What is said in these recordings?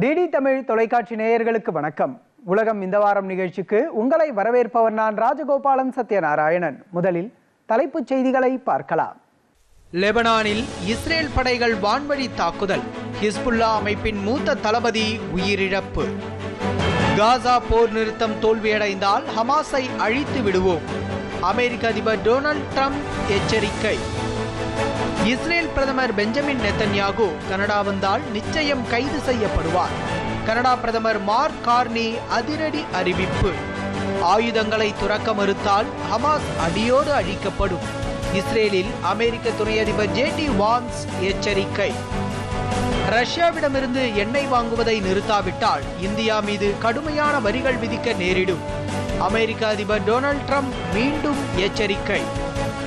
DD Tamil தொலைக்காட்சி நேயர்களுக்கு வணக்கம். உலகம் இந்த வாரம் நிகழ்ச்சிக்கு உங்களை வரவேற்பவர் நான் ராஜகோபாலன் சத்யநாராயணன். முதலில் தலைப்புச் செய்திகளை பார்க்கலாம். லெபனானில் இஸ்ரேல் படைகள் வான்வழி தாக்குதல். ஹிஸ்புல்லா அமைப்பின் மூத்த தளபதி உயிரிழப்பு. காசா போர் நிறுத்தம் தோல்வியடைந்தால் ஹமாஸை அழித்து விடுவோம். அமெரிக்க அதிபர் டொனால்ட் ட்ரம்ப் எச்சரிக்கை. இஸ்ரேல் பிரதமர் பெஞ்சமின் நெத்தன்யாகு கனடா வந்தால் நிச்சயம் கைது செய்யப்படுவார். கனடா பிரதமர் மார்க் கார்னி அதிரடி அறிவிப்பு. ஆயுதங்களை துறக்க மறுத்தால் ஹமாஸ் அடியோடு அழிக்கப்படும். இஸ்ரேலில் அமெரிக்க துணை அதிபர் ஜே டி வான்ஸ் எச்சரிக்கை. ரஷ்யாவிடமிருந்து எண்ணெய் வாங்குவதை நிறுத்தாவிட்டால் இந்தியா மீது கடுமையான வரிகள் விதிக்க நேரிடும். அமெரிக்க அதிபர் டொனால்ட் ட்ரம்ப் மீண்டும் எச்சரிக்கை.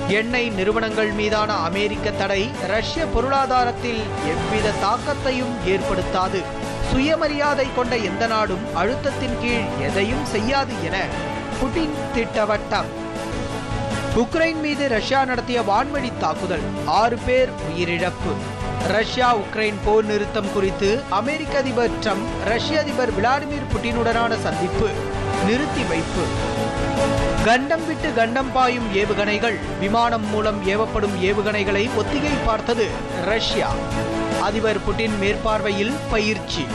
எண்ணெய் நிறுவனங்கள் மீதான அமெரிக்க தடை ரஷ்ய பொருளாதாரத்தில் எவ்வித தாக்கத்தையும் ஏற்படுத்தாது. சுயமரியாதை கொண்ட எந்த நாடும் அழுத்தத்தின் கீழ் எதையும் செய்யாது என புட்டின் திட்டவட்டம். உக்ரைன் மீது ரஷ்யா நடத்திய வான்வழி தாக்குதல் ஆறு பேர் உயிரிழப்பு. ரஷ்யா உக்ரைன் போர் நிறுத்தம் குறித்து அமெரிக்க அதிபர் ட்ரம்ப் ரஷ்ய அதிபர் விளாடிமிர் புட்டினுடனான சந்திப்பு நிறுத்தி வைப்பு. கண்டம் விட்டு கண்டம் பாயும் ஏவுகணைகள். விமானம் மூலம் ஏவப்படும் ஏவுகணைகளை ஒத்திகை பார்த்தது ரஷ்யா. அதிபர் புட்டின் மேற்பார்வையில் பயிற்சி.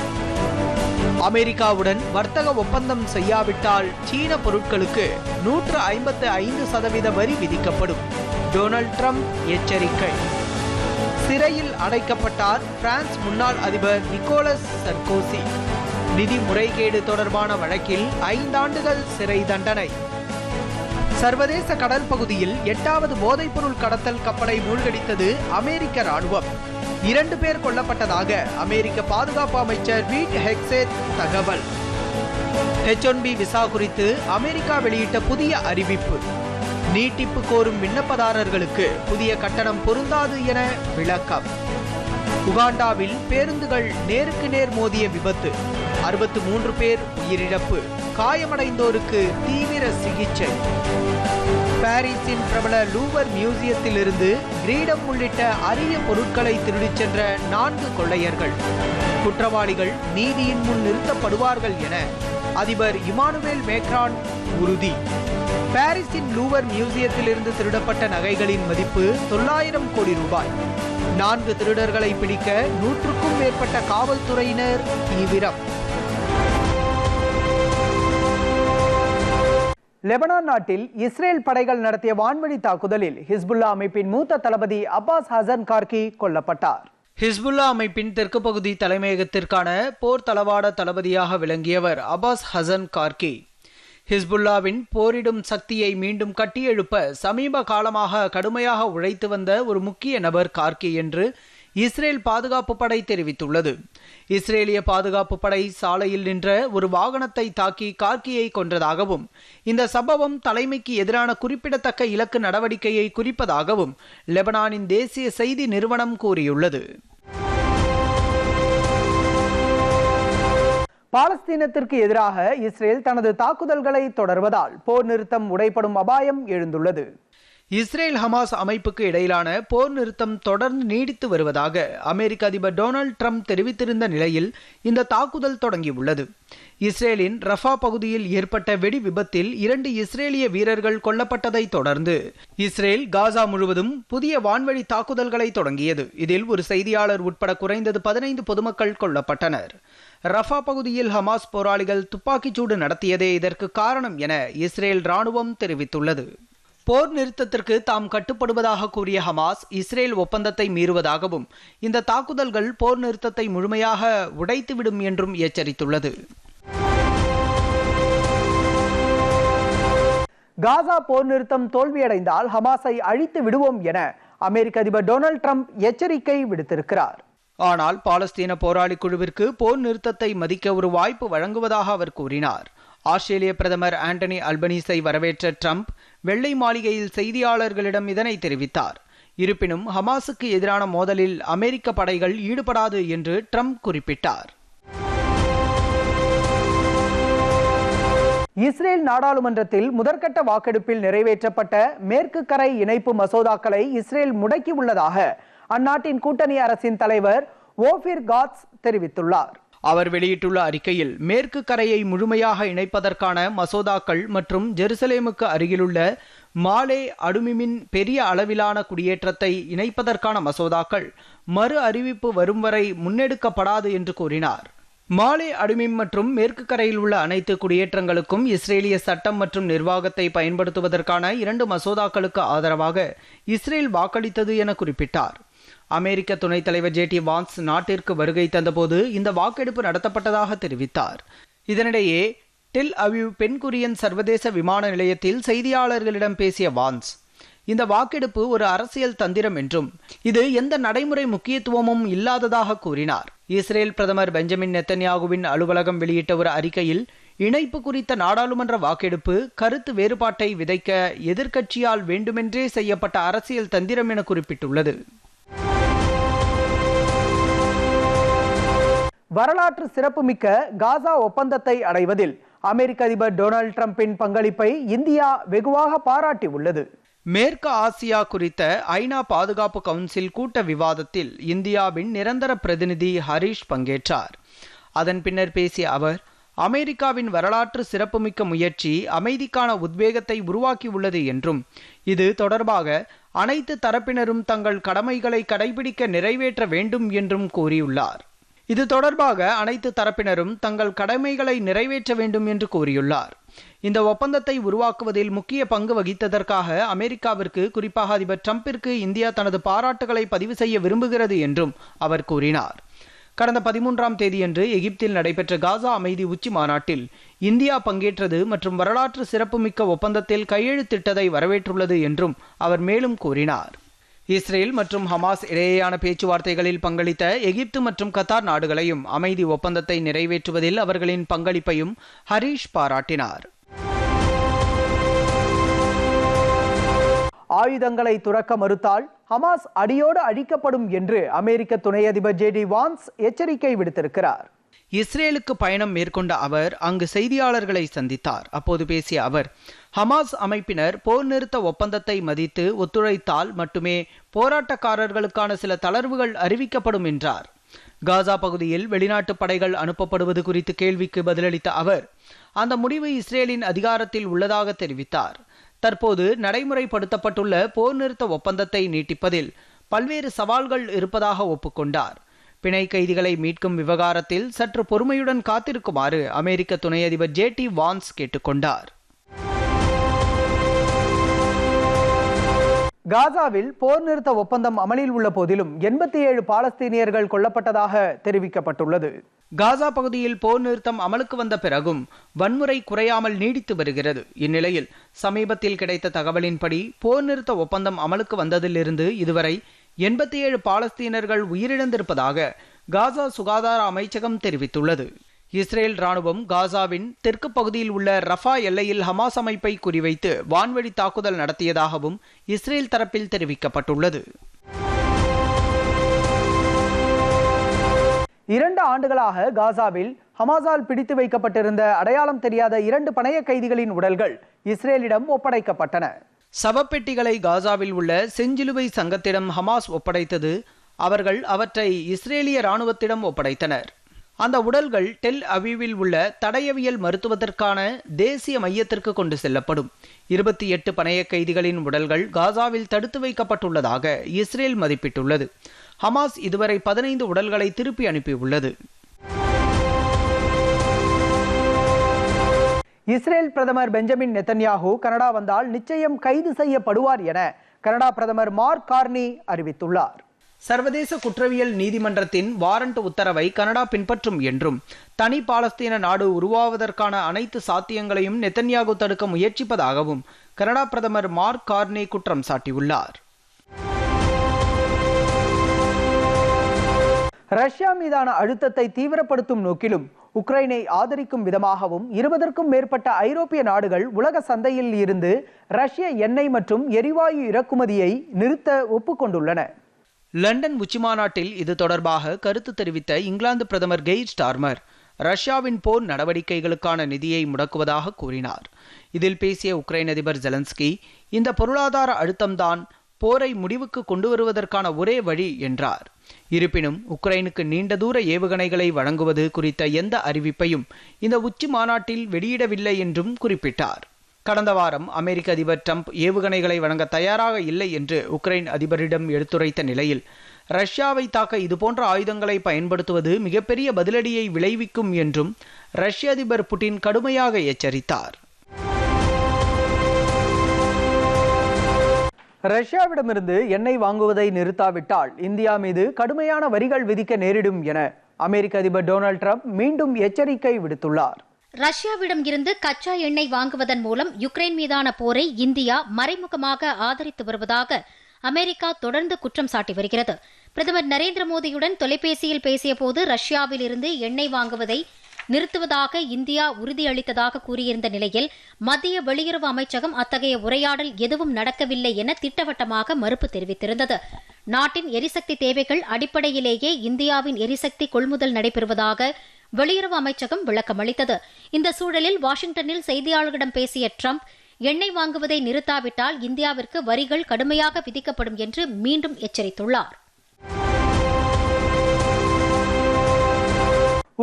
அமெரிக்காவுடன் வர்த்தக ஒப்பந்தம் செய்யாவிட்டால் சீன பொருட்களுக்கு நூற்று ஐம்பத்து ஐந்து சதவீத வரி விதிக்கப்படும். டொனால்ட் ட்ரம்ப் எச்சரிக்கை. சிறையில் அடைக்கப்பட்டார் பிரான்ஸ் முன்னாள் அதிபர் நிக்கோலஸ் சர்கோசி நிதி முறைகேடு தொடர்பான வழக்கில் ஐந்தாண்டுகள் சிறை தண்டனை. சர்வதேச கடல் பகுதியில் எட்டாவது போதைப்பொருள் கடத்தல் கப்பலை மூழ்கடித்தது அமெரிக்க ராணுவம். இரண்டு பேர் கொல்லப்பட்டதாக அமெரிக்க பாதுகாப்பு அமைச்சர் வீட் ஹெக்சேத் தகவல். ஹெச் ஒன் பி விசா குறித்து அமெரிக்கா வெளியிட்ட புதிய அறிவிப்பு. நீட்டிப்பு கோரும் விண்ணப்பதாரர்களுக்கு புதிய கட்டணம் பொருந்தாது என விளக்கம். உகாண்டாவில் பேருந்துகள் நேருக்கு நேர் மோதிய விபத்து. அறுபத்து மூன்று பேர் உயிரிழப்பு. காயமடைந்தோருக்கு தீவிர சிகிச்சை. பாரிஸின் பிரபல லூவர் மியூசியத்திலிருந்து கிரீடம் உள்ளிட்ட அரிய பொருட்களை திருடிச் சென்ற நான்கு கொள்ளையர்கள். குற்றவாளிகள் நீதியின் முன் நிறுத்தப்படுவார்கள் என அதிபர் இமானுவேல் மேக்ரான் உறுதி. பாரிஸின் லூவர் மியூசியத்திலிருந்து திருடப்பட்ட நகைகளின் மதிப்பு தொள்ளாயிரம் கோடி ரூபாய். நான்கு திருடர்களை பிடிக்க நூற்றுக்கும் மேற்பட்ட காவல்துறையினர் தீவிரம். லெபனான் நாட்டில் இஸ்ரேல் படைகள் நடத்திய வான்வழி தாக்குதலில் ஹிஸ்புல்லா அமைப்பின் மூத்த தளபதி அப்பாஸ் ஹசன் கார்கி கொல்லப்பட்டார். ஹிஸ்புல்லா அமைப்பின் தெற்கு பகுதி தலைமையகத்திற்கான போர் தளவாட தளபதியாக விளங்கியவர் அபாஸ் ஹசன் கார்கி. ஹிஸ்புல்லாவின் போரிடும் சக்தியை மீண்டும் கட்டியெழுப்ப சமீப காலமாக கடுமையாக உழைத்து வந்த ஒரு முக்கிய நபர் கார்கி என்று இஸ்ரேல் பாதுகாப்பு படை தெரிவித்துள்ளது. இஸ்ரேலிய பாதுகாப்பு படை சாலையில் நின்ற ஒரு வாகனத்தை தாக்கி கார்கியை கொன்றதாகவும் இந்த சம்பவம் தலைமைக்கு எதிரான குறிப்பிடத்தக்க இலக்கு நடவடிக்கையை குறிப்பதாகவும் லெபனானின் தேசிய செய்தி நிறுவனம் கூறியுள்ளது. பாலஸ்தீனத்திற்கு எதிராக இஸ்ரேல் தனது தாக்குதல்களை தொடர்வதால் போர் நிறுத்தம் உடைப்படும் அபாயம் எழுந்துள்ளது. இஸ்ரேல் ஹமாஸ் அமைப்புக்கு இடையிலான போர் நிறுத்தம் தொடர்ந்து நீடித்து வருவதாக அமெரிக்க அதிபர் டொனால்ட் ட்ரம்ப் தெரிவித்திருந்த நிலையில் இந்த தாக்குதல் தொடங்கியுள்ளது. இஸ்ரேலின் ரஃபா பகுதியில் ஏற்பட்ட வெடி விபத்தில் இரண்டு இஸ்ரேலிய வீரர்கள் கொல்லப்பட்டதை தொடர்ந்து இஸ்ரேல் காசா முழுவதும் புதிய வான்வழி தாக்குதல்களை தொடங்கியது. இதில் ஒரு செய்தியாளர் உட்பட குறைந்தது பதினைந்து பொதுமக்கள் கொல்லப்பட்டனர். ரஃபா பகுதியில் ஹமாஸ் போராளிகள் துப்பாக்கிச்சூடு நடத்தியதே இதற்கு காரணம் என இஸ்ரேல் ராணுவம் தெரிவித்துள்ளது. போர் நிறுத்தத்திற்கு தாம் கட்டுப்படுவதாக கூறிய ஹமாஸ் இஸ்ரேல் ஒப்பந்தத்தை மீறுவதாகவும் இந்த தாக்குதல்கள் போர் நிறுத்தத்தை முழுமையாக உடைத்துவிடும் என்றும் எச்சரித்துள்ளது. காசா போர் நிறுத்தம் தோல்வியடைந்தால் ஹமாஸை அழித்து விடுவோம் என அமெரிக்க அதிபர் டொனால்ட் ட்ரம்ப் எச்சரிக்கை விடுத்திருக்கிறார். ஆனால் பாலஸ்தீன போராளி குழுவிற்கு போர் நிறுத்தத்தை மதிக்க ஒரு வாய்ப்பு வழங்குவதாக அவர் கூறினார். ஆஸ்திரேலிய பிரதமர் ஆண்டனி அல்பனீஸை வரவேற்ற ட்ரம்ப் வெள்ளை மாளிகையில் செய்தியாளர்களிடம் இதனை தெரிவித்தார். இருப்பினும் ஹமாஸுக்கு எதிரான மோதலில் அமெரிக்க படைகள் ஈடுபடாது என்று ட்ரம்ப் குறிப்பிட்டார். இஸ்ரேல் நாடாளுமன்றத்தில் முதற்கட்ட வாக்கெடுப்பில் நிறைவேற்றப்பட்ட மேற்கு கரை இணைப்பு மசோதாக்களை இஸ்ரேல் முடக்கியுள்ளதாக அந்நாட்டின் கூட்டணி அரசின் தலைவர் ஓபிர் காட்ஸ் தெரிவித்துள்ளார். அவர் வெளியிட்டுள்ள அறிக்கையில் மேற்கு கரையை முழுமையாக இணைப்பதற்கான மசோதாக்கள் மற்றும் ஜெருசலேமுக்கு அருகிலுள்ள மாலே அடுமிமின் பெரிய அளவிலான குடியேற்றத்தை இணைப்பதற்கான மசோதாக்கள் மறு அறிவிப்பு வரும் வரை முன்னெடுக்கப்படாது என்று கூறினார். மாலே அடுமிம் மற்றும் மேற்கு கரையில் உள்ள அனைத்து குடியேற்றங்களுக்கும் இஸ்ரேலிய சட்டம் மற்றும் நிர்வாகத்தை பயன்படுத்துவதற்கான இரண்டு மசோதாக்களுக்கு ஆதரவாக இஸ்ரேல் வாக்களித்தது என குறிப்பிட்டார். அமெரிக்க துணைத் தலைவர் ஜே டி வான்ஸ் நாட்டிற்கு வருகை தந்தபோது இந்த வாக்கெடுப்பு நடத்தப்பட்டதாக தெரிவித்தார். இதனிடையே டெல் அவிவ் பென்குரியன் சர்வதேச விமான நிலையத்தில் செய்தியாளர்களிடம் பேசிய வான்ஸ் இந்த வாக்கெடுப்பு ஒரு அரசியல் தந்திரம் என்றும் இது எந்த நடைமுறை முக்கியத்துவமும் இல்லாததாக கூறினார். இஸ்ரேல் பிரதமர் பெஞ்சமின் நெத்தன்யாகுவின் அலுவலகம் வெளியிட்ட ஒரு அறிக்கையில் இணைப்பு குறித்த நாடாளுமன்ற வாக்கெடுப்பு கருத்து வேறுபாட்டை விதைக்க எதிர்க்கட்சியால் வேண்டுமென்றே செய்யப்பட்ட அரசியல் தந்திரம் என குறிப்பிட்டுள்ளது. வரலாற்று சிறப்புமிக்க காசா ஒப்பந்தத்தை அடைவதில் அமெரிக்க அதிபர் டொனால்ட் ட்ரம்பின் பங்களிப்பை இந்தியா வெகுவாக பாராட்டியுள்ளது. மேற்கு ஆசியா குறித்த ஐநா பாதுகாப்பு கவுன்சில் கூட்ட விவாதத்தில் இந்தியாவின் நிரந்தர பிரதிநிதி ஹரீஷ் பங்கேற்றார். அதன் பின்னர் பேசிய அவர் அமெரிக்காவின் வரலாற்று சிறப்புமிக்க முயற்சி அமைதிக்கான உத்வேகத்தை உருவாக்கியுள்ளது என்றும் இது தொடர்பாக அனைத்து தரப்பினரும் தங்கள் கடமைகளை கடைபிடிக்க நிறைவேற்ற வேண்டும் என்றும் கூறியுள்ளார். இது தொடர்பாக அனைத்து தரப்பினரும் தங்கள் கடமைகளை நிறைவேற்ற வேண்டும் என்று கூறியுள்ளார். இந்த ஒப்பந்தத்தை உருவாக்குவதில் முக்கிய பங்கு வகித்ததற்காக அமெரிக்காவிற்கு குறிப்பாக அதிபர் டிரம்பிற்கு இந்தியா தனது பாராட்டுகளை பதிவு செய்ய விரும்புகிறது என்றும் அவர் கூறினார். கடந்த பதிமூன்றாம் தேதியன்று எகிப்தில் நடைபெற்ற காசா அமைதி உச்சி மாநாட்டில் இந்தியா பங்கேற்றது மற்றும் வரலாற்று சிறப்புமிக்க ஒப்பந்தத்தில் கையெழுத்திட்டதை வரவேற்றுள்ளது என்றும் அவர் மேலும் கூறினார். இஸ்ரேல் மற்றும் ஹமாஸ் இடையேயான பேச்சுவார்த்தைகளில் பங்களித்த எகிப்து மற்றும் கத்தார் நாடுகளையும் அமைதி ஒப்பந்தத்தை நிறைவேற்றுவதில் அவர்களின் பங்களிப்பையும் ஹரீஷ் பாராட்டினார். ஆயுதங்களை துறக்க மறுத்தால் ஹமாஸ் அடியோடு அழிக்கப்படும் என்று அமெரிக்க துணை அதிபர் ஜே டி வான்ஸ் எச்சரிக்கை விடுத்திருக்கிறார். இஸ்ரேலுக்கு பயணம் மேற்கொண்ட அவர் அங்கு செய்தியாளர்களை சந்தித்தார். அப்போது பேசிய அவர் ஹமாஸ் அமைப்பினர் போர் நிறுத்த ஒப்பந்தத்தை மதித்து ஒத்துழைத்தால் மட்டுமே போராட்டக்காரர்களுக்கான சில தளர்வுகள் அறிவிக்கப்படும் என்றார். காசா பகுதியில் வெளிநாட்டு படைகள் அனுப்பப்படுவது குறித்து கேள்விக்கு பதிலளித்த அவர் அந்த முடிவு இஸ்ரேலின் அதிகாரத்தில் உள்ளதாக தெரிவித்தார். தற்போது நடைமுறைப்படுத்தப்பட்டுள்ள போர் நிறுத்த ஒப்பந்தத்தை நீட்டிப்பதில் பல்வேறு சவால்கள் இருப்பதாக ஒப்புக்கொண்டார். பிணை கைதிகளை மீட்கும் விவகாரத்தில் சற்று பொறுமையுடன் காத்திருக்குமாறு அமெரிக்க துணை அதிபர் ஜே டி வான்ஸ் கேட்டுக்கொண்டார். காசாவில் போர் நிறுத்த ஒப்பந்தம் அமலில் உள்ள போதிலும் எண்பத்தி ஏழு பாலஸ்தீனியர்கள் கொல்லப்பட்டதாக தெரிவிக்கப்பட்டுள்ளது. காசா பகுதியில் போர் நிறுத்தம் அமலுக்கு வந்த பிறகும் வன்முறை குறையாமல் நீடித்து வருகிறது. இந்நிலையில் சமீபத்தில் கிடைத்த தகவலின்படி போர் நிறுத்த ஒப்பந்தம் அமலுக்கு வந்ததிலிருந்து இதுவரை எண்பத்தி ஏழு பாலஸ்தீனர்கள் உயிரிழந்திருப்பதாக காசா சுகாதார அமைச்சகம் தெரிவித்துள்ளது. இஸ்ரேல் ராணுவம் காசாவின் தெற்கு பகுதியில் உள்ள ரஃபா எல்லையில் ஹமாஸ் அமைப்பை குறிவைத்து வான்வழி தாக்குதல் நடத்தியதாகவும் இஸ்ரேல் தரப்பில் தெரிவிக்கப்பட்டுள்ளது. இரண்டு ஆண்டுகளாக காசாவில் ஹமாஸால் பிடித்து வைக்கப்பட்டிருந்த அடையாளம் தெரியாத இரண்டு பணைய கைதிகளின் உடல்கள் இஸ்ரேலிடம் ஒப்படைக்கப்பட்டன. சவப்பெட்டிகளை காசாவில் உள்ள செஞ்சிலுவை சங்கத்திடம் ஹமாஸ் ஒப்படைத்தது. அவர்கள் அவற்றை இஸ்ரேலிய ராணுவத்திடம் ஒப்படைத்தனர். அந்த உடல்கள் டெல் அவிவில் உள்ள தடயவியல் மருத்துவத்திற்கான தேசிய மையத்திற்கு கொண்டு செல்லப்படும். இருபத்தி எட்டு பணைய கைதிகளின் உடல்கள் காசாவில் தடுத்து வைக்கப்பட்டுள்ளதாக இஸ்ரேல் மதிப்பிட்டுள்ளது. ஹமாஸ் இதுவரை பதினைந்து உடல்களை திருப்பி அனுப்பியுள்ளது. இஸ்ரேல் பிரதமர் பெஞ்சமின் நெத்தன்யாகு கனடா வந்தால் நிச்சயம் கைது செய்யப்படுவார் என கனடா பிரதமர் மார்க் கார்னி அறிவித்துள்ளார். சர்வதேச குற்றவியல் நீதிமன்றத்தின் வாரண்ட் உத்தரவை கனடா பின்பற்றும் என்றும் தனி பாலஸ்தீன நாடு உருவாவதற்கான அனைத்து சாத்தியங்களையும் நெத்தன்யாகு தடுக்க முயற்சிப்பதாகவும் கனடா பிரதமர் மார்க் கார்னே குற்றம் சாட்டியுள்ளார். ரஷ்யா மீதான அழுத்தத்தை தீவிரப்படுத்தும் நோக்கிலும் உக்ரைனை ஆதரிக்கும் விதமாகவும் இருபதற்கும் மேற்பட்ட ஐரோப்பிய நாடுகள் உலக சந்தையில் இருந்து ரஷ்ய எண்ணெய் மற்றும் எரிவாயு இறக்குமதியை நிறுத்த ஒப்புக்கொண்டுள்ளன. லண்டன் உச்சிமாநாட்டில் இது தொடர்பாக கருத்து தெரிவித்த இங்கிலாந்து பிரதமர் கெய் ஸ்டார்மர் ரஷ்யாவின் போர் நடவடிக்கைகளுக்கான நிதியை முடக்குவதாக கூறினார். இதில் பேசிய உக்ரைன் அதிபர் ஜெலன்ஸ்கி இந்த பொருளாதார அழுத்தம்தான் போரை முடிவுக்கு கொண்டு வருவதற்கான ஒரே வழி என்றார். இருப்பினும் உக்ரைனுக்கு நீண்ட தூர ஏவுகணைகளை வழங்குவது குறித்த எந்த அறிவிப்பையும் இந்த உச்சி மாநாட்டில் வெளியிடவில்லை என்றும் குறிப்பிட்டார். கடந்த வாரம் அமெரிக்க அதிபர் ட்ரம்ப் ஏவுகணைகளை வழங்க தயாராக இல்லை என்று உக்ரைன் அதிபரிடம் எடுத்துரைத்த நிலையில் ரஷ்யாவை தாக்க இதுபோன்ற ஆயுதங்களை பயன்படுத்துவது மிகப்பெரிய பதிலடியை விளைவிக்கும் என்றும் ரஷ்ய அதிபர் புட்டின் கடுமையாக எச்சரித்தார். ரஷ்யாவிடமிருந்து எண்ணெய் வாங்குவதை நிறுத்தாவிட்டால் இந்தியா மீது கடுமையான வரிகள் விதிக்க நேரிடும் என அமெரிக்க அதிபர் டொனால்ட் ட்ரம்ப் மீண்டும் எச்சரிக்கை விடுத்துள்ளார். ரஷ்யாவிடம் இருந்து கச்சா எண்ணெய் வாங்குவதன் மூலம் யுக்ரைன் மீதான போரை இந்தியா மறைமுகமாக ஆதரித்து வருவதாக அமெரிக்கா தொடர்ந்து குற்றம் சாட்டி வருகிறது. பிரதமர் நரேந்திர மோடியுடன் தொலைபேசியில் பேசியபோது ரஷ்யாவில் இருந்து எண்ணெய் வாங்குவதை நிறுத்துவதாக இந்தியா உறுதியளித்ததாக கூறியிருந்த நிலையில் மத்திய வெளியுறவு அமைச்சகம் அத்தகைய உரையாடல் எதுவும் நடக்கவில்லை என திட்டவட்டமாக மறுப்பு தெரிவித்திருந்தது. நாட்டின் எரிசக்தி தேவைகள் அடிப்படையிலேயே இந்தியாவின் எரிசக்தி கொள்முதல் நடைபெறுவதாக வெளியுறவு அமைச்சகம் விளக்கமளித்தது இந்த சூழலில் வாஷிங்டனில் செய்தியாளர்களிடம் பேசிய ட்ரம்ப் எண்ணெய் வாங்குவதை நிறுத்தாவிட்டால் இந்தியாவிற்கு வரிகள் கடுமையாக விதிக்கப்படும் என்று மீண்டும் எச்சரித்துள்ளார்.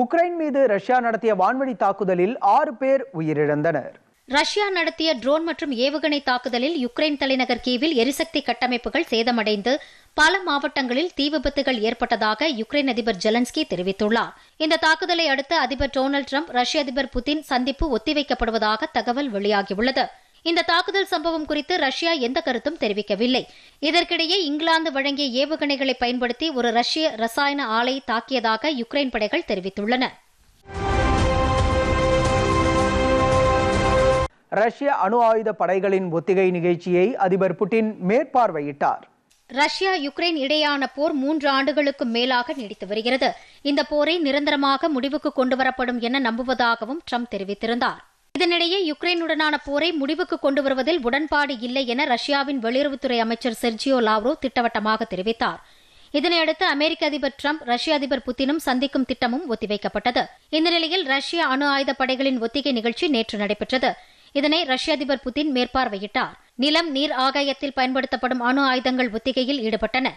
உக்ரைன் மீது ரஷ்யா நடத்திய வான்வழி தாக்குதலில் ஆறு பேர் உயிரிழந்தனர். ரஷ்யா நடத்திய ட்ரோன் மற்றும் ஏவுகணை தாக்குதலில் யுக்ரைன் தலைநகர் கீவில் எரிசக்தி கட்டமைப்புகள் சேதமடைந்து பல மாவட்டங்களில் தீ விபத்துகள் ஏற்பட்டதாக யுக்ரைன் அதிபர் ஜெலன்ஸ்கி தெரிவித்துள்ளார். இந்த தாக்குதலை அடுத்து அதிபர் டொனால்டு ட்ரம்ப் ரஷ்ய அதிபர் புதின் சந்திப்பு ஒத்திவைக்கப்படுவதாக தகவல் வெளியாகியுள்ளது. இந்த தாக்குதல் சம்பவம் குறித்து ரஷ்யா எந்த கருத்தும் தெரிவிக்கவில்லை. இதற்கிடையே இங்கிலாந்து வழங்கிய ஏவுகணைகளை பயன்படுத்தி ஒரு ரஷ்ய ரசாயன ஆலை தாக்கியதாக யுக்ரைன் படைகள் தெரிவித்துள்ளன. ரஷ்ய அணு ஆயுத படைகளின் ஒத்திகை நிகழ்ச்சியை அதிபர் புட்டின் மேற்பார்வையிட்டார். ரஷ்யா யுக்ரைன் இடையான போர் மூன்று ஆண்டுகளுக்கு மேலாக நீடித்து வருகிறது. இந்த போரை நிரந்தரமாக முடிவுக்கு கொண்டுவரப்படும் என நம்புவதாகவும் ட்ரம்ப் தெரிவித்திருந்தார். இதனிடையே யுக்ரைனுடனான போரை முடிவுக்கு கொண்டு வருவதில் உடன்பாடு இல்லை என ரஷ்யாவின் வெளியுறவுத்துறை அமைச்சர் செர்ஜியோ லாவ்ரோ திட்டவட்டமாக தெரிவித்தார். இதனையடுத்து அமெரிக்க அதிபர் ட்ரம்ப் ரஷ்ய அதிபர் புத்தினும் சந்திக்கும் திட்டமும் ஒத்திவைக்கப்பட்டது. இந்த நிலையில் ரஷ்ய அணு ஆயுத படைகளின் ஒத்திகை நிகழ்ச்சி நேற்று நடைபெற்றது. இதனை ரஷ்ய அதிபர் புதின் மேற்பார்வையிட்டார். நிலம் நீர் ஆகாயத்தில் பயன்படுத்தப்படும் அணு ஆயுதங்கள் ஒத்திகையில் ஈடுபட்டன.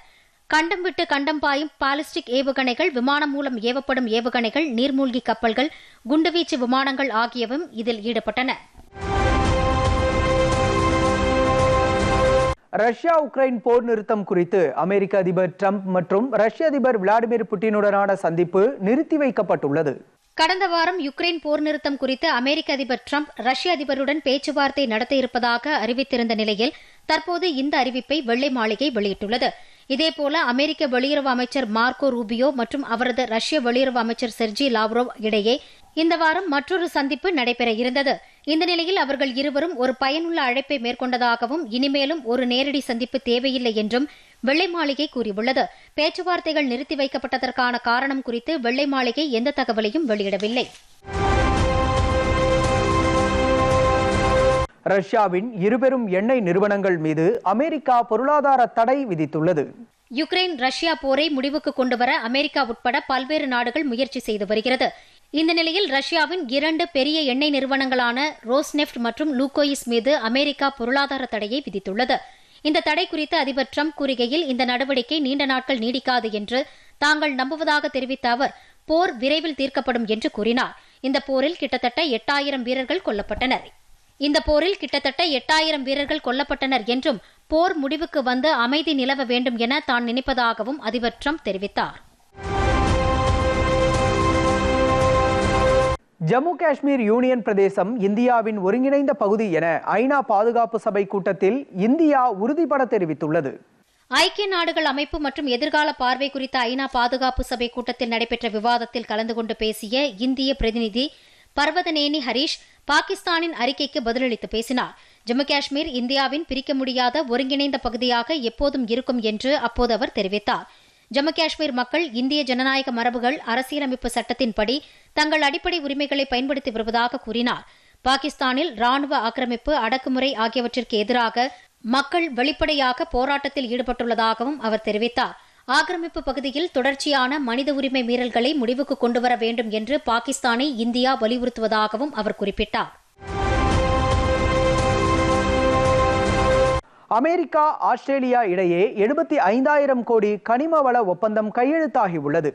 கண்டம் விட்டு கண்டம் பாயும் பாலிஸ்டிக் ஏவுகணைகள் விமானம் மூலம் ஏவப்படும் ஏவுகணைகள் நீர்மூழ்கி கப்பல்கள் குண்டுவீச்சு விமானங்கள் ஆகியவும் இதில் ஈடுபட்டன. ரஷ்யா உக்ரைன் போர் நிறுத்தம் குறித்து அமெரிக்க அதிபர் டிரம்ப் மற்றும் ரஷ்ய அதிபர் விளாடிமிர் புட்டினுடனான சந்திப்பு நிறுத்தி வைக்கப்பட்டுள்ளது. கடந்த வாரம் யுக்ரைன் போர் நிறுத்தம் குறித்து அமெரிக்க அதிபர் ட்ரம்ப் ரஷ்ய அதிபருடன் பேச்சுவார்த்தை நடத்த இருப்பதாக அறிவித்திருந்த நிலையில் தற்போது இந்த அறிவிப்பை வெள்ளை மாளிகை வெளியிட்டுள்ளது. இதேபோல அமெரிக்க வெளியுறவு அமைச்சர் மார்க்கோ ரூபியோ மற்றும் அவரது ரஷ்ய வெளியுறவு அமைச்சர் செர்ஜி லாவ்ரோவ் இடையே இந்த வாரம் மற்றொரு சந்திப்பு நடைபெற இருந்தது. இந்த நிலையில் அவர்கள் இருவரும் ஒரு பயனுள்ள அழைப்பை மேற்கொண்டதாகவும் இனிமேலும் ஒரு நேரடி சந்திப்பு தேவையில்லை என்றும் வெள்ளை மாளிகை கூறியுள்ளது. பேச்சுவார்த்தைகள் நிறுத்தி வைக்கப்பட்டதற்கான காரணம் குறித்து வெள்ளை மாளிகை எந்த தகவலையும் வெளியிடவில்லை. ரஷ்யாவின் இருபெரும் எண்ணெய் நிறுவனங்கள் மீது அமெரிக்கா பொருளாதார தடை விதித்துள்ளது. யுக்ரைன் ரஷ்யா போரை முடிவுக்கு கொண்டுவர அமெரிக்கா உட்பட பல்வேறு நாடுகள் முயற்சி செய்து வருகிறது. இந்த நிலையில் ரஷ்யாவின் இரண்டு பெரிய எண்ணெய் நிறுவனங்களான ரோஸ்நெஃப்ட் மற்றும் லூகோயிஸ் மீது அமெரிக்கா பொருளாதார தடையை விதித்துள்ளது. இந்த தடை குறித்து அதிபர் ட்ரம்ப் கூறுகையில் இந்த நடவடிக்கை நீண்ட நாட்கள் நீடிக்காது என்று தாங்கள் நம்புவதாக தெரிவித்த அவர் போர் விரைவில் தீர்க்கப்படும் என்று கூறினார். இந்த போரில் கிட்டத்தட்ட எட்டாயிரம் வீரர்கள் கொல்லப்பட்டனர். இந்த போரில் கிட்டத்தட்ட எட்டாயிரம் வீரர்கள் கொல்லப்பட்டனர் என்றும் போர் முடிவுக்கு வந்து அமைதி நிலவ வேண்டும் என தான் நினைப்பதாகவும் அதிபர் ட்ரம்ப் தெரிவித்தார். ஜம்மு காஷ்மீர் யூனியன் பிரதேசம் இந்தியாவின் ஒருங்கிணைந்த பகுதி என ஐநா பாதுகாப்பு சபை கூட்டத்தில் இந்தியா உறுதிபட தெரிவித்துள்ளது. ஐக்கிய நாடுகள் அமைப்பு மற்றும் எதிர்கால பார்வை குறித்த ஐநா பாதுகாப்பு சபை கூட்டத்தில் நடைபெற்ற விவாதத்தில் கலந்து கொண்டு பேசிய இந்திய பிரதிநிதி பர்வதநேனி ஹரீஷ் பாகிஸ்தானின் அறிக்கைக்கு பதிலளித்து பேசினார். ஜம்மு காஷ்மீர் இந்தியாவின் பிரிக்க முடியாத ஒருங்கிணைந்த பகுதியாக எப்போதும் இருக்கும் என்று அப்போது அவர் தெரிவித்தார். ஜம்மு காஷ்மீர் மக்கள் இந்திய ஜனநாயக மரபுகள் அரசியலமைப்பு சட்டத்தின்படி தங்கள் அடிப்படை உரிமைகளை பயன்படுத்தி வருவதாக கூறினார். பாகிஸ்தானில் ராணுவ ஆக்கிரமிப்பு அடக்குமுறை ஆகியவற்றிற்கு எதிராக மக்கள் வெளிப்படையாக போராட்டத்தில் ஈடுபட்டுள்ளதாகவும் அவர் தெரிவித்தார். ஆக்கிரமிப்பு பகுதியில் தொடர்ச்சியான மனித உரிமை மீறல்களை முடிவுக்கு கொண்டுவர வேண்டும் என்று பாகிஸ்தானை இந்தியா வலியுறுத்துவதாகவும் அவர் குறிப்பிட்டார். அமெரிக்கா ஆஸ்திரேலியா இடையே எழுபத்தி ஐந்தாயிரம் கோடி கனிம வள ஒப்பந்தம் கையெழுத்தாகி உள்ளது.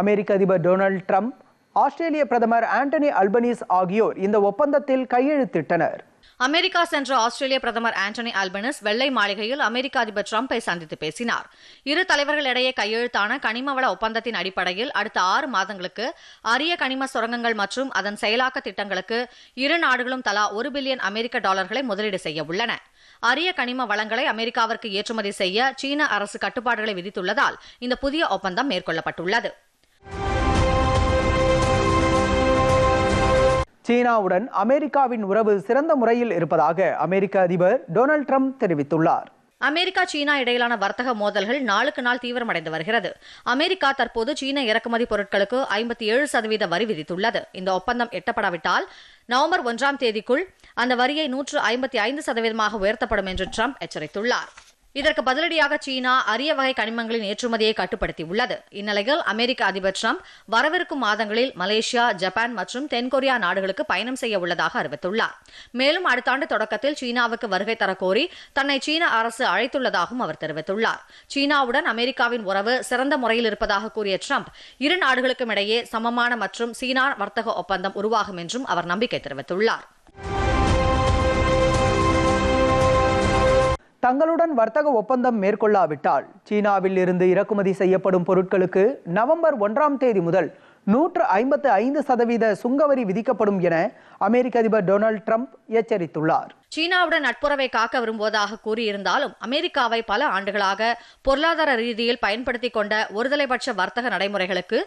அமெரிக்க அதிபர் டொனால்ட் ட்ரம்ப் ஆஸ்திரேலிய பிரதமர் ஆண்டனி அல்பனீஸ் ஆகியோர் இந்த ஒப்பந்தத்தில் கையெழுத்திட்டனர். அமெரிக்கா சென்ற ஆஸ்திரேலிய பிரதமர் ஆண்டனி ஆல்பனஸ் வெள்ளை மாளிகையில் அமெரிக்க அதிபர் டிரம்பை சந்தித்து பேசினார். இரு தலைவர்களிடையே கையெழுத்தான கனிமவள ஒப்பந்தத்தின் அடிப்படையில் அடுத்த ஆறு மாதங்களுக்கு அரிய கனிம சுரங்கங்கள் மற்றும் அதன் செயலாக்க திட்டங்களுக்கு இரு நாடுகளும் தலா ஒரு பில்லியன் அமெரிக்க டாலர்களை முதலீடு செய்ய உள்ளன. அரிய கனிம வளங்களை அமெரிக்காவிற்கு ஏற்றுமதி செய்ய சீன அரசு கட்டுப்பாடுகளை விதித்துள்ளதால் இந்த புதிய ஒப்பந்தம் மேற்கொள்ளப்பட்டுள்ளது. சீனாவுடன் அமெரிக்காவின் உறவு சிறந்த முறையில் இருப்பதாக அமெரிக்க அதிபர் டொனால்ட் ட்ரம்ப் தெரிவித்துள்ளார். அமெரிக்கா சீனா இடையிலான வர்த்தக மோதல்கள் நாளுக்கு நாள் தீவிரமடைந்து வருகிறது. அமெரிக்கா தற்போது சீன இறக்குமதி பொருட்களுக்கு ஐம்பத்தி ஏழு சதவீத வரி விதித்துள்ளது. இந்த ஒப்பந்தம் எட்டப்படாவிட்டால் நவம்பர் ஒன்றாம் தேதிக்குள் அந்த வரியை நூற்று ஐம்பத்தி ஐந்து சதவீதமாக உயர்த்தப்படும் என்று ட்ரம்ப் எச்சரித்துள்ளார். இதற்கு பதிலடியாக சீனா அரிய வகை கனிமங்களின் ஏற்றுமதியை கட்டுப்படுத்தியுள்ளது. இந்நிலையில் அமெரிக்க அதிபர் ட்ரம்ப் வரவிருக்கும் மாதங்களில் மலேசியா ஜப்பான் மற்றும் தென்கொரியா நாடுகளுக்கு பயணம் செய்ய உள்ளதாக அறிவித்துள்ளார். மேலும் அடுத்த ஆண்டு தொடக்கத்தில் சீனாவுக்கு வருகை தரக்கோரி தன்னை சீன அரசு அழைத்துள்ளதாகவும் அவர் தெரிவித்துள்ளார். சீனாவுடன் அமெரிக்காவின் உறவு சிறந்த முறையில் இருப்பதாக கூறிய ட்ரம்ப் இரு நாடுகளுக்கும் இடையே சமமான மற்றும் சீனா வர்த்தக ஒப்பந்தம் உருவாகும் என்றும் அவர் நம்பிக்கை தெரிவித்துள்ளார். தங்களுடன் வர்த்தக ஒப்பந்தம் மேற்கொள்ளாவிட்டால் சீனாவில் இருந்து இறக்குமதி செய்யப்படும் பொருட்களுக்கு நவம்பர் ஒன்றாம் தேதி முதல் நூற்று ஐம்பத்து ஐந்து சதவீத சுங்கவரி விதிக்கப்படும் என அமெரிக்க அதிபர் டொனால்ட் ட்ரம்ப் எச்சரித்துள்ளார். சீனாவுடன் நட்புறவை காக்க விரும்புவதாக கூறியிருந்தாலும் அமெரிக்காவை பல ஆண்டுகளாக பொருளாதார ரீதியில் பயன்படுத்தி கொண்ட ஒருதலைபட்ச வர்த்தக நடைமுறைகளுக்கு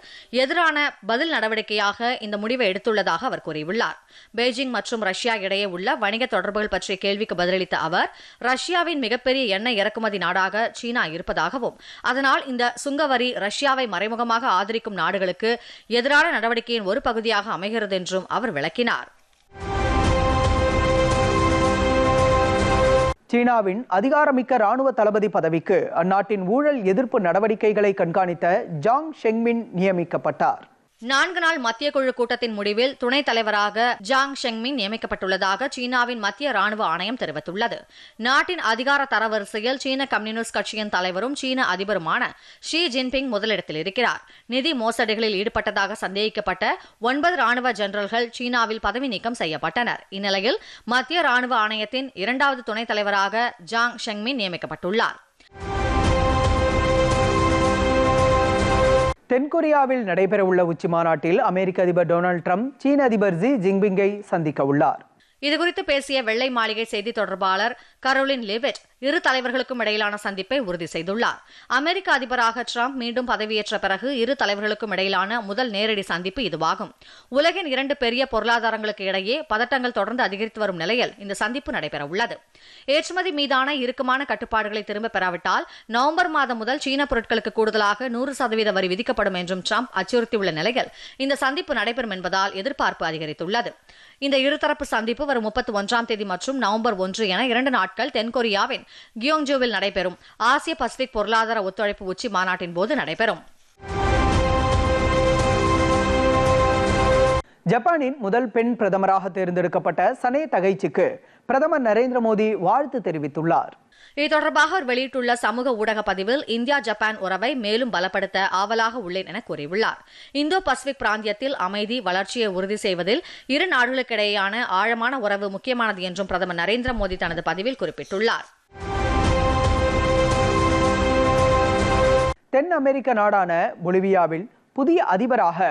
எதிரான பதில் நடவடிக்கையாக இந்த முடிவை எடுத்துள்ளதாக அவர் கூறியுள்ளார். பெய்ஜிங் மற்றும் ரஷ்யா இடையே உள்ள வணிக தொடர்புகள் பற்றிய கேள்விக்கு பதிலளித்த அவர் ரஷ்யாவின் மிகப்பெரிய எண்ணெய் இறக்குமதி நாடாக சீனா இருப்பதாகவும் அதனால் இந்த சுங்கவரி ரஷ்யாவை மறைமுகமாக ஆதரிக்கும் நாடுகளுக்கு எதிரான நடவடிக்கையின் ஒரு பகுதியாக அமைகிறது என்றும் அவர் விளக்கினார். சீனாவின் அதிகாரமிக்க ராணுவ தளபதி பதவிக்கு அந்நாட்டின் ஊழல் எதிர்ப்பு நடவடிக்கைகளை கண்காணித்த ஜாங் ஷெங்மின் நியமிக்கப்பட்டார். நான்கு நாள் மத்திய குழு கூட்டத்தின் முடிவில் துணைத் தலைவராக ஜாங் ஷெங்மின் நியமிக்கப்பட்டுள்ளதாக சீனாவின் மத்திய ராணுவ ஆணையம் தெரிவித்துள்ளது. நாட்டின் அதிகார தரவரிசையில் சீன கம்யூனிஸ்ட் கட்சியின் தலைவரும் சீன அதிபருமான ஷி ஜின்பிங் முதலிடத்தில் இருக்கிறார். நிதி மோசடிகளில் ஈடுபட்டதாக சந்தேகிக்கப்பட்ட ஒன்பது ராணுவ ஜெனரல்கள் சீனாவில் பதவி நீக்கம் செய்யப்பட்டனர். இந்நிலையில் மத்திய ராணுவ ஆணையத்தின் இரண்டாவது துணைத் தலைவராக ஜாங் ஷெங்மின் நியமிக்கப்பட்டுள்ளார். தென்கொரியாவில் நடைபெறவுள்ள உச்சி மாநாட்டில் அமெரிக்க அதிபர் டொனால்ட் ட்ரம்ப் சீன அதிபர் ஜி ஜின்பிங்கை சந்திக்க உள்ளார் இதுகுறித்து பேசிய வெள்ளை மாளிகை செய்தி தொடர்பாளர் கரோலின் லிவெட் இரு தலைவர்களுக்கும் இடையிலான சந்திப்பை உறுதி செய்துள்ளார். அமெரிக்க அதிபராக டிரம்ப் மீண்டும் பதவியேற்ற பிறகு இரு தலைவர்களுக்கும் இடையிலான முதல் நேரடி சந்திப்பு இதுவாகும். உலகின் இரண்டு பெரிய பொருளாதாரங்களுக்கு இடையே பதட்டங்கள் தொடர்ந்து அதிகரித்து வரும் நிலையில் இந்த சந்திப்பு நடைபெறவுள்ளது. ஏற்றுமதி மீதான இறுக்கமான கட்டுப்பாடுகளை திரும்பப் பெறாவிட்டால் நவம்பர் மாதம் முதல் சீன பொருட்களுக்கு கூடுதலாக நூறு சதவீத வரி விதிக்கப்படும் என்றும் டிரம்ப் அச்சுறுத்தியுள்ள நிலையில் இந்த சந்திப்பு நடைபெறும் என்பதால் எதிர்பார்ப்பு அதிகரித்துள்ளது. இந்த இருதரப்பு சந்திப்பு வரும் முப்பத்தி ஒன்றாம் தேதி மற்றும் நவம்பர் ஒன்று என இரண்டு நாட்கள் தென்கொரியாவின் கியோங்ஜூவில் நடைபெறும். ஆசிய பசிபிக் பொருளாதார ஒத்துழைப்பு உச்சி மாநாட்டின் போது நடைபெறும். ஜப்பானின் முதல் பெண் பிரதமராக தேர்ந்தெடுக்கப்பட்ட சனே தகைச்சிக்கு பிரதமர் நரேந்திர மோடி வாழ்த்து தெரிவித்துள்ளார். இது தொடர்பாக அவர் வெளியிட்டுள்ள சமூக ஊடக பதிவில் இந்தியா ஜப்பான் உறவை மேலும் பலப்படுத்த ஆவலாக உள்ளேன் என கூறியுள்ளார். இந்தோ பசிபிக் பிராந்தியத்தில் அமைதி வளர்ச்சியை உறுதி செய்வதில் இரு நாடுகளுக்கிடையேயான ஆழமான உறவு முக்கியமானது என்றும் பிரதமர் நரேந்திர மோடி தனது பதிவில் குறிப்பிட்டுள்ளார். தென் அமெரிக்க நாடான பொலிவியாவில் புதிய அதிபராக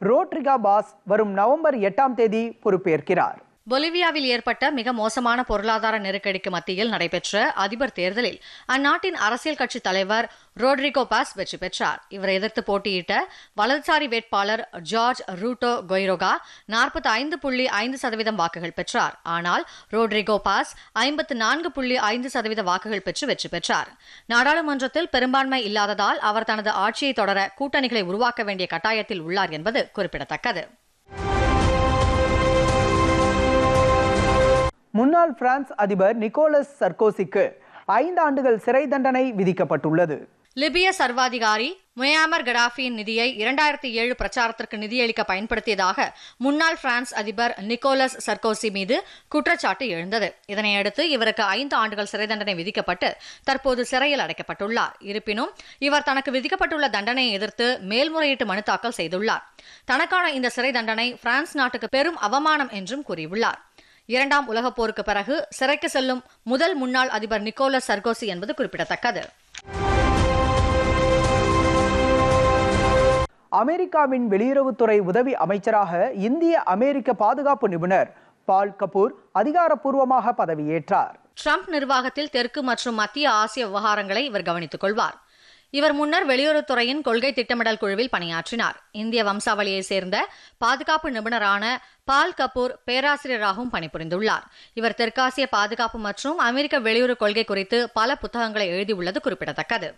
ரோட்ரிகா பாஸ் வரும் நவம்பர் எட்டாம் தேதி பொறுப்பேற்கிறார். பொலிவியாவில் ஏற்பட்ட மிக மோசமான பொருளாதார நெருக்கடிக்கு மத்தியில் நடைபெற்ற அதிபர் தேர்தலில் அந்நாட்டின் அரசியல் கட்சி தலைவர் ரோட்ரிகோ பாஸ் வெற்றி பெற்றார். இவரை எதிர்த்து போட்டியிட்ட வலதுசாரி வேட்பாளர் ஜார்ஜ் ரூட்டோ கொய்ரோகா நாற்பத்தி ஐந்து புள்ளி ஐந்து சதவீதம் வாக்குகள் பெற்றார். ஆனால் ரோட்ரிகோ பாஸ் ஐம்பத்து நான்கு புள்ளி ஐந்து சதவீத வாக்குகள் பெற்று வெற்றி பெற்றார். நாடாளுமன்றத்தில் பெரும்பான்மை இல்லாததால் அவர் தனது ஆட்சியை தொடர கூட்டணிகளை உருவாக்க வேண்டிய கட்டாயத்தில் உள்ளார் என்பது குறிப்பிடத்தக்கது. முன்னாள் பிரான்ஸ் அதிபர் நிக்கோலஸ் சர்கோசிக்கு ஐந்து ஆண்டுகள் சிறை தண்டனை விதிக்கப்பட்டுள்ளது. லிபிய சர்வாதிகாரி முயாமர் கடாஃபியின் நிதியை இரண்டாயிரத்தி ஏழு பிரச்சாரத்திற்கு நிதியளிக்க பயன்படுத்தியதாக முன்னாள் பிரான்ஸ் அதிபர் நிக்கோலஸ் சர்கோசி மீது குற்றச்சாட்டு எழுந்தது. இதனையடுத்து இவருக்கு ஐந்து ஆண்டுகள் சிறை தண்டனை விதிக்கப்பட்டு தற்போது சிறையில் அடைக்கப்பட்டுள்ளார். இருப்பினும் இவர் தனக்கு விதிக்கப்பட்டுள்ள தண்டனையை எதிர்த்து மேல்முறையீட்டு மனு தாக்கல் செய்துள்ளார். தனக்கான இந்த சிறை தண்டனை பிரான்ஸ் நாட்டுக்கு பெரும் அவமானம் என்றும் கூறியுள்ளார். இரண்டாம் உலகப் போருக்கு பிறகு சிறைக்கு செல்லும் முதல் முன்னாள் அதிபர் நிக்கோலஸ் சர்கோசி என்பது குறிப்பிடத்தக்கது. அமெரிக்காவின் வெளியுறவுத்துறை உதவி அமைச்சராக இந்திய அமெரிக்க பாதுகாப்பு நிபுணர் பால் கபூர் அதிகாரப்பூர்வமாக பதவியேற்றார். ட்ரம்ப் நிர்வாகத்தில் தெற்கு மற்றும் மத்திய ஆசிய விவகாரங்களை இவர் கவனித்துக் கொள்வார். இவர் முன்னர் வெளியுறவுத்துறையின் கொள்கை திட்டமிடல் குழுவில் பணியாற்றினார். இந்திய வம்சாவளியைச் சேர்ந்த பாதுகாப்பு நிபுணரான பால் கபூர் பேராசிரியராகவும் பணிபுரிந்துள்ளார். இவர் தெற்காசிய பாதுகாப்பு மற்றும் அமெரிக்க வெளியுறவு கொள்கை குறித்து பல புத்தகங்களை எழுதியுள்ளது குறிப்பிடத்தக்கது.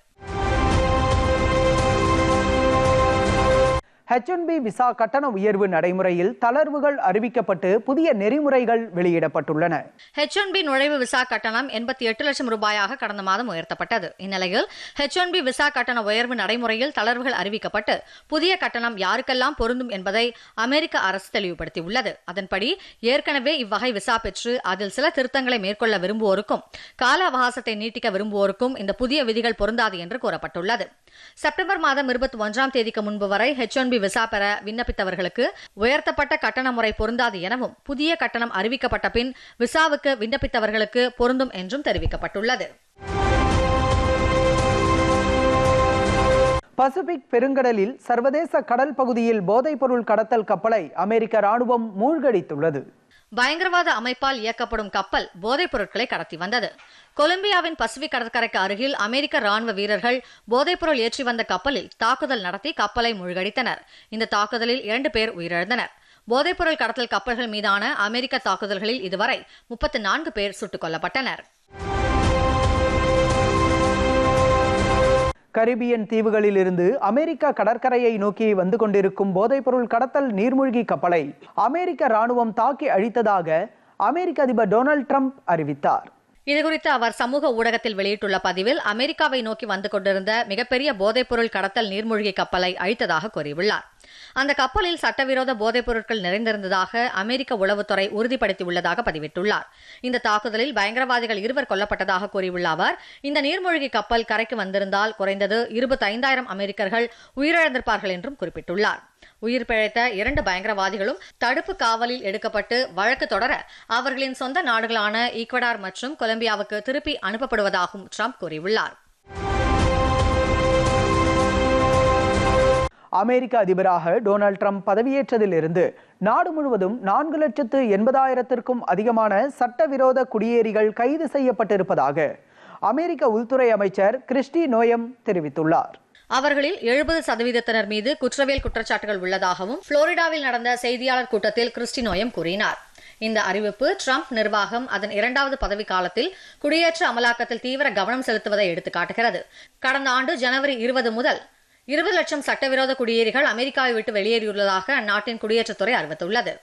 ஹெச் ஒன் பி விசா கட்டண உயர்வு நடைமுறையில் தளர்வுகள் அறிவிக்கப்பட்டு புதிய நெறிமுறைகள் வெளியிடப்பட்டுள்ளன. ஹெச் ஒன் பி நுழைவு விசா கட்டணம் எண்பத்தி எட்டு லட்சம் ரூபாயாக கடந்த மாதம் உயர்த்தப்பட்டது. இந்நிலையில் ஹெச் ஒன் பி விசா கட்டண உயர்வு நடைமுறையில் தளர்வுகள் அறிவிக்கப்பட்டு புதிய கட்டணம் யாருக்கெல்லாம் பொருந்தும் என்பதை அமெரிக்க அரசு தெளிவுபடுத்தியுள்ளது. அதன்படி ஏற்கனவே இவ்வகை விசா பெற்று அதில் சில திருத்தங்களை மேற்கொள்ள விரும்புவோருக்கும் கால அவகாசத்தை நீட்டிக்க விரும்புவோருக்கும் இந்த புதிய விதிகள் பொருந்தாது என்று கூறப்பட்டுள்ளது. செப்டம்பர் மாதம் இருபத்தி ஒன்றாம் தேதிக்கு முன்பு வரை ஹெச் ஒன் பி விசா பெற விண்ணப்பித்தவர்களுக்கு உயர்த்தப்பட்ட கட்டண முறை பொருந்தாது எனவும் புதிய கட்டணம் அறிவிக்கப்பட்ட பின் விசாவுக்கு விண்ணப்பித்தவர்களுக்கு பொருந்தும் என்றும் தெரிவிக்கப்பட்டுள்ளது. பசிபிக் பெருங்கடலில் சர்வதேச கடல் பகுதியில் போதைப்பொருள் கடத்தல் கப்பலை அமெரிக்க ராணுவம் மூழ்கடித்துள்ளது. பயங்கரவாத அமைப்பால் இயக்கப்படும் கப்பல் போதைப் பொருட்களை கடத்தி வந்தது. கொலம்பியாவின் பசிபிக் கடற்கரைக்கு அருகில் அமெரிக்க ராணுவ வீரர்கள் போதைப்பொருள் ஏற்றி வந்த கப்பலில் தாக்குதல் நடத்தி கப்பலை மூழ்கடித்தனர். இந்த தாக்குதலில் இரண்டு பேர் உயிரிழந்தனர். போதைப்பொருள் கடத்தல் கப்பல்கள் மீதான அமெரிக்க தாக்குதல்களில் இதுவரை முப்பத்தி நான்கு பேர் சுட்டுக் கொல்லப்பட்டனர். கரிபியன் தீவுகளில் இருந்து அமெரிக்க கடற்கரையை நோக்கி வந்து கொண்டிருக்கும் போதைப்பொருள் கடத்தல் நீர்மூழ்கி கப்பலை அமெரிக்க ராணுவம் தாக்கி அழித்ததாக அமெரிக்க அதிபர் டொனால்ட் ட்ரம்ப் அறிவித்தார். இதுகுறித்து அவர் சமூக ஊடகத்தில் வெளியிட்டுள்ள பதிவில் அமெரிக்காவை நோக்கி வந்து கொண்டிருந்த மிகப்பெரிய போதைப்பொருள் கடத்தல் நீர்மூழ்கி கப்பலை அழித்ததாக கூறியுள்ளார். அந்த கப்பலில் சட்டவிரோத போதைப் பொருட்கள் நிறைந்திருந்ததாக அமெரிக்க உளவுத்துறை உறுதிப்படுத்தியுள்ளதாக பதிவிட்டுள்ளார். இந்த தாக்குதலில் பயங்கரவாதிகள் இருவர் கொல்லப்பட்டதாக கூறியுள்ள அவர் இந்த நீர்மூழ்கி கப்பல் கரைக்கு வந்திருந்தால் குறைந்தது இருபத்தைந்தாயிரம் அமெரிக்கர்கள் உயிரிழந்திருப்பார்கள் என்றும் குறிப்பிட்டுள்ளார். உயிர் பிழைத்த இரண்டு பயங்கரவாதிகளும் தடுப்பு காவலில் எடுக்கப்பட்டு வழக்கு தொடர அவர்களின் சொந்த நாடுகளான ஈக்வடார் மற்றும் கொலம்பியாவுக்கு திருப்பி அனுப்பப்படுவதாகவும் ட்ரம்ப் கூறியுள்ளார். அமெரிக்க அதிபராக டொனால்ட் ட்ரம்ப் பதவியேற்றதிலிருந்து நாடு முழுவதும் நான்கு லட்சத்து எண்பதாயிரத்திற்கும் அதிகமான சட்டவிரோத குடியேறிகள் கைது செய்யப்பட்டிருப்பதாக அமெரிக்க உள்துறை அமைச்சர் கிறிஸ்டி நோயம் தெரிவித்துள்ளார். அவர்களில் எழுபது சதவீதத்தினர் மீது குற்றவியல் குற்றச்சாட்டுகள் உள்ளதாகவும் புளோரிடாவில் நடந்த செய்தியாளர் கூட்டத்தில் கிறிஸ்டினோயம் கூறினார். இந்த அறிவிப்பு ட்ரம்ப் நிர்வாகம் அதன் இரண்டாவது பதவி காலத்தில் குடியேற்ற அமலாக்கத்தில் தீவிர கவனம் செலுத்துவதை எடுத்துக்காட்டுகிறது. கடந்த ஆண்டு ஜனவரி இருபது முதல் இருபது லட்சம் சட்டவிரோத குடியேறிகள் அமெரிக்காவை விட்டு வெளியேறியுள்ளதாக அந்நாட்டின் குடியேற்றத்துறை அறிவித்துள்ளது.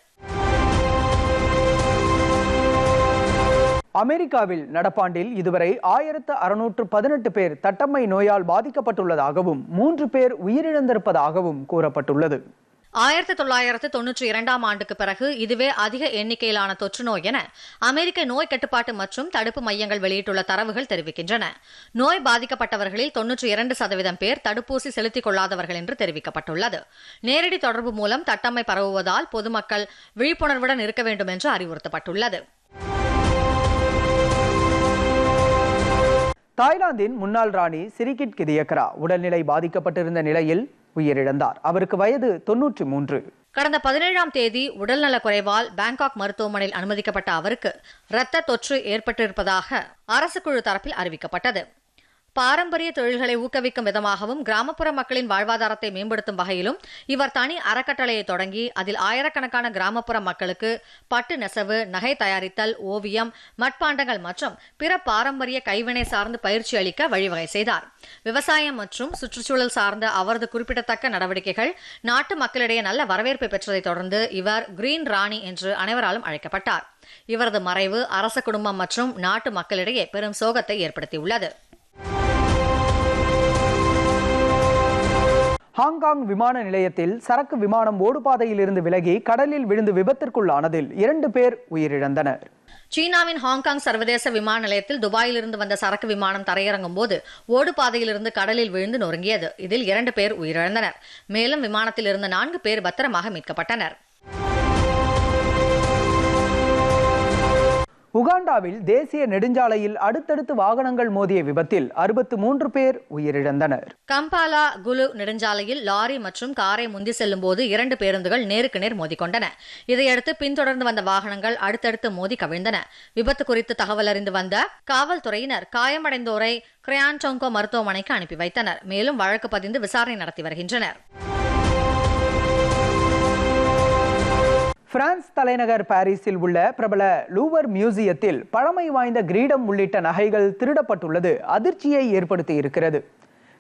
அமெரிக்காவில் நடப்பாண்டில் இதுவரை ஆயிரத்து அறுநூற்று பதினெட்டு பேர் தட்டம்மை நோயால் பாதிக்கப்பட்டுள்ளதாகவும் மூன்று பேர் உயிரிழந்திருப்பதாகவும் கூறப்பட்டுள்ளது. ஆயிரத்தி தொள்ளாயிரத்து தொன்னூற்றி இரண்டாம் ஆண்டுக்கு பிறகு இதுவே அதிக எண்ணிக்கையிலான தொற்று நோய் என அமெரிக்க நோய் கட்டுப்பாட்டு மற்றும் தடுப்பு மையங்கள் வெளியிட்டுள்ள தரவுகள் தெரிவிக்கின்றன. நோய் பாதிக்கப்பட்டவர்களில் தொன்னூற்றி இரண்டு சதவீதம் பேர் தடுப்பூசி செலுத்திக் கொள்ளாதவர்கள் என்று தெரிவிக்கப்பட்டுள்ளது. நேரடி தொடர்பு மூலம் தட்டம்மை பரவுவதால் பொதுமக்கள் விழிப்புணர்வுடன் இருக்க வேண்டும் என்று அறிவுறுத்தப்பட்டுள்ளது. தாய்லாந்தின் முன்னாள் ராணி சிரிகிட் கிதியக்கரா உடல்நிலை பாதிக்கப்பட்டிருந்த நிலையில் உயிரிழந்தார். அவருக்கு வயது தொன்னூற்றி மூன்று. கடந்த பதினேழாம் தேதி உடல்நலக் குறைவால் பாங்காக் மருத்துவமனையில் அனுமதிக்கப்பட்ட அவருக்கு இரத்த தொற்று ஏற்பட்டிருப்பதாக அரசு குழு தரப்பில் அறிவிக்கப்பட்டது. பாரம்பரிய தொழில்களை ஊக்குவிக்கும் விதமாகவும் கிராமப்புற மக்களின் வாழ்வாதாரத்தை மேம்படுத்தும் வகையிலும் இவர் தனி அறக்கட்டளையை தொடங்கி அதில் ஆயிரக்கணக்கான கிராமப்புற மக்களுக்கு பட்டு நெசவு நகை தயாரித்தல் ஓவியம் மட்பாண்டங்கள் மற்றும் பிற பாரம்பரிய கைவினை சார்ந்து பயிற்சி அளிக்க வழிவகை செய்தார். விவசாயம் மற்றும் சுற்றுச்சூழல் சார்ந்த அவரது குறிப்பிடத்தக்க நடவடிக்கைகள் நாட்டு மக்களிடையே நல்ல வரவேற்பை பெற்றதைத் தொடர்ந்து இவர் கிரீன் ராணி என்று அனைவராலும் அழைக்கப்பட்டார். இவரது மறைவு அரச குடும்பம் மற்றும் நாட்டு மக்களிடையே பெரும் சோகத்தை ஏற்படுத்தியுள்ளது. ஹாங்காங் விமான நிலையத்தில் சரக்கு விமானம் ஓடுபாதையில் இருந்து விலகி கடலில் விழுந்து விபத்திற்குள்ளானதில் இரண்டு பேர் உயிரிழந்தனர். சீனாவின் ஹாங்காங் சர்வதேச விமான நிலையத்தில் துபாயிலிருந்து வந்த சரக்கு விமானம் தரையிறங்கும் போது ஓடுபாதையிலிருந்து கடலில் விழுந்து நொறுங்கியது. இதில் இரண்டு பேர் உயிரிழந்தனர். மேலும் விமானத்தில் இருந்த நான்கு பேர் பத்திரமாக மீட்கப்பட்டனர். உகாண்டாவில் தேசிய நெடுஞ்சாலையில் அடுத்தடுத்து வாகனங்கள் மோதிய விபத்தில் அறுபத்து மூன்று பேர் உயிரிழந்தனர். கம்பாலா குலு நெடுஞ்சாலையில் லாரி மற்றும் காரை முந்தி செல்லும் போது இரண்டு பேருந்துகள் நேருக்கு நேர் மோதிக்கொண்டன. இதையடுத்து பின்தொடர்ந்து வந்த வாகனங்கள் அடுத்தடுத்து மோதி கவிழ்ந்தன. விபத்து குறித்து தகவல் அறிந்து வந்த காவல்துறையினர் காயமடைந்தோரை கிரையான்டோங்கோ மருத்துவமனைக்கு அனுப்பி வைத்தனர். மேலும் வழக்கு பதிந்து விசாரணை நடத்தி வருகின்றனர். பிரான்ஸ் தலைநகர் பாரிஸில் உள்ள பிரபல லூவர் மியூசியத்தில் பழமை வாய்ந்த கிரீடம் உள்ளிட்ட நகைகள் திருடப்பட்டுள்ளது. அதிர்ச்சியை ஏற்படுத்தி இருக்கிறது.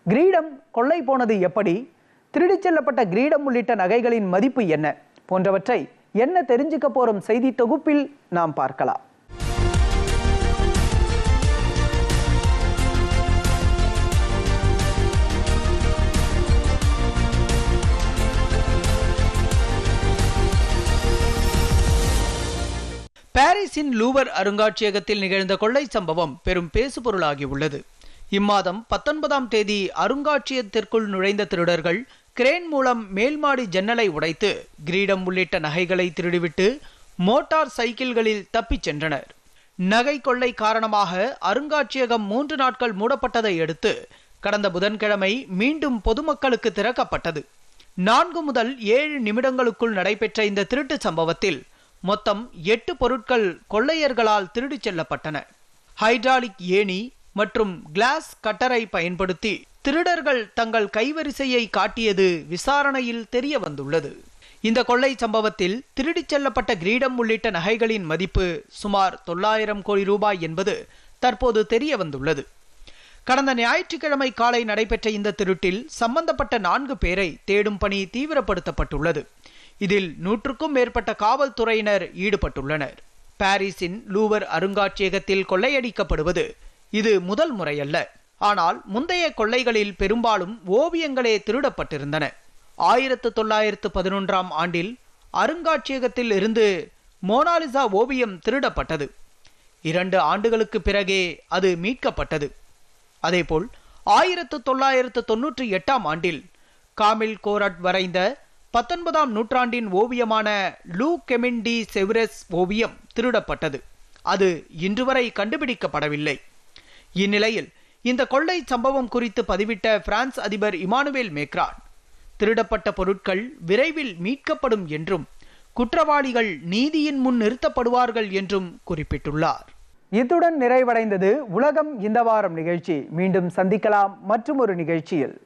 கிரீடம் கொள்ளை போனது எப்படி? திருடிச் செல்லப்பட்ட கிரீடம் உள்ளிட்ட நகைகளின் மதிப்பு என்ன? போன்றவற்றை என்ன தெரிஞ்சுக்க போறோம் செய்தி தொகுப்பில் நாம் பார்க்கலாம். பாரிஸின் லூவர் அருங்காட்சியகத்தில் நிகழ்ந்த கொள்ளை சம்பவம் பெரும் பேசுபொருளாகி உள்ளது இம்மாதம் பத்தொன்பதாம் தேதி அருங்காட்சியகத்திற்குள் நுழைந்த திருடர்கள் கிரேன் மூலம் மேல்மாடி ஜன்னலை உடைத்து கிரீடம் உள்ளிட்ட நகைகளை திருடிவிட்டு மோட்டார் சைக்கிள்களில் தப்பிச் சென்றனர். நகை கொள்ளை காரணமாக அருங்காட்சியகம் மூன்று நாட்கள் மூடப்பட்டதை அடுத்து கடந்த புதன்கிழமை மீண்டும் பொதுமக்களுக்கு திறக்கப்பட்டது. நான்கு முதல் ஏழு நிமிடங்களுக்குள் நடைபெற்ற இந்த திருட்டு சம்பவத்தில் மொத்தம் எட்டு பொருட்கள் கொள்ளையர்களால் திருடிச் செல்லப்பட்டன. ஹைட்ராலிக் ஏணி மற்றும் கிளாஸ் கட்டரை பயன்படுத்தி திருடர்கள் தங்கள் கைவரிசையை காட்டியது விசாரணையில் தெரிய வந்துள்ளது இந்த கொள்ளை சம்பவத்தில் திருடிச் செல்லப்பட்ட கிரீடம் உள்ளிட்ட நகைகளின் மதிப்பு சுமார் தொள்ளாயிரம் கோடி ரூபாய் என்பது தற்போது தெரிய வந்துள்ளது கடந்த ஞாயிற்றுக்கிழமை காலை நடைபெற்ற இந்த திருட்டில் சம்பந்தப்பட்ட நான்கு பேரை தேடும் பணி தீவிரப்படுத்தப்பட்டுள்ளது. இதில் நூற்றுக்கும் மேற்பட்ட காவல்துறையினர் ஈடுபட்டுள்ளனர். பாரிஸின் லூவர் அருங்காட்சியகத்தில் கொள்ளையடிக்கப்படுவது இது முதல் முறையல்ல. ஆனால் முந்தைய கொள்ளைகளில் பெரும்பாலும் ஓவியங்களே திருடப்பட்டிருந்தன. ஆயிரத்து தொள்ளாயிரத்து பதினொன்றாம் ஆண்டில் அருங்காட்சியகத்தில் இருந்து மோனாலிசா ஓவியம் திருடப்பட்டது. இரண்டு ஆண்டுகளுக்கு பிறகே அது மீட்கப்பட்டது. அதேபோல் ஆயிரத்து தொள்ளாயிரத்து தொன்னூற்றி எட்டாம் ஆண்டில் காமில் கோரட் வரைந்த பத்தொன்பதாம் நூற்றாண்டின் ஓவியமான லூ கெமின்டி செவ்ரெஸ் ஓவியம் திருடப்பட்டது. அது இன்று வரை கண்டுபிடிக்கப்படவில்லை. இந்நிலையில் இந்த கொள்ளை சம்பவம் குறித்து பதிவிட்ட பிரான்ஸ் அதிபர் இமானுவேல் மேக்ரான் திருடப்பட்ட பொருட்கள் விரைவில் மீட்கப்படும் என்றும் குற்றவாளிகள் நீதியின் முன் நிறுத்தப்படுவார்கள் என்றும் குறிப்பிட்டுள்ளார். இத்துடன் நிறைவடைந்தது உலகம் இந்த வாரம் நிகழ்ச்சி. மீண்டும் சந்திக்கலாம். மற்றும் ஒரு நிகழ்ச்சியில்.